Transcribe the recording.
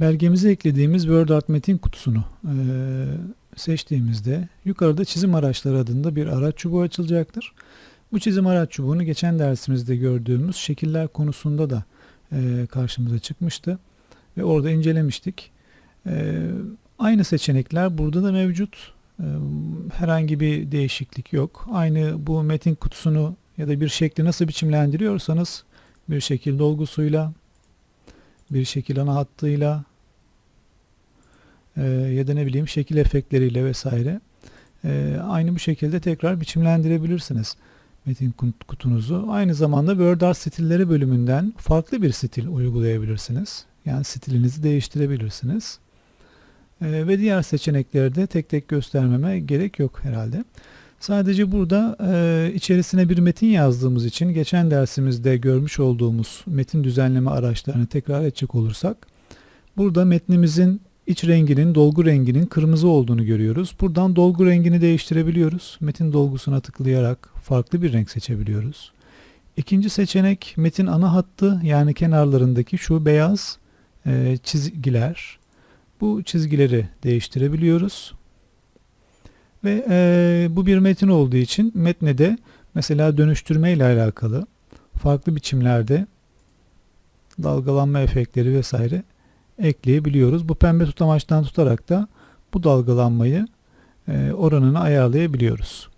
Belgemize eklediğimiz Word metin kutusunu eee, seçtiğimizde yukarıda çizim araçları adında bir araç çubuğu açılacaktır. Bu çizim araç çubuğunu geçen dersimizde gördüğümüz şekiller konusunda da eee, karşımıza çıkmıştı ve orada incelemiştik. Eee, aynı seçenekler burada da mevcut. Eee, herhangi bir değişiklik yok. Aynı bu metin kutusunu ya da bir şekli nasıl biçimlendiriyorsanız bir şekil dolgusuyla, bir şekil ana hattıyla e, ya da ne bileyim şekil efektleriyle vesaire e, aynı bu şekilde tekrar biçimlendirebilirsiniz metin kut- kutunuzu. Aynı zamanda Word Art stilleri bölümünden farklı bir stil uygulayabilirsiniz. Yani stilinizi değiştirebilirsiniz. E, ve diğer seçenekleri de tek tek göstermeme gerek yok herhalde. Sadece burada e, içerisine bir metin yazdığımız için geçen dersimizde görmüş olduğumuz metin düzenleme araçlarını tekrar edecek olursak burada metnimizin iç renginin dolgu renginin kırmızı olduğunu görüyoruz. Buradan dolgu rengini değiştirebiliyoruz. Metin dolgusuna tıklayarak farklı bir renk seçebiliyoruz. İkinci seçenek metin ana hattı yani kenarlarındaki şu beyaz e, çizgiler. Bu çizgileri değiştirebiliyoruz. Ve e, bu bir metin olduğu için metne mesela dönüştürme ile alakalı farklı biçimlerde dalgalanma efektleri vesaire ekleyebiliyoruz. Bu pembe tutamaçtan tutarak da bu dalgalanmayı e, oranını ayarlayabiliyoruz.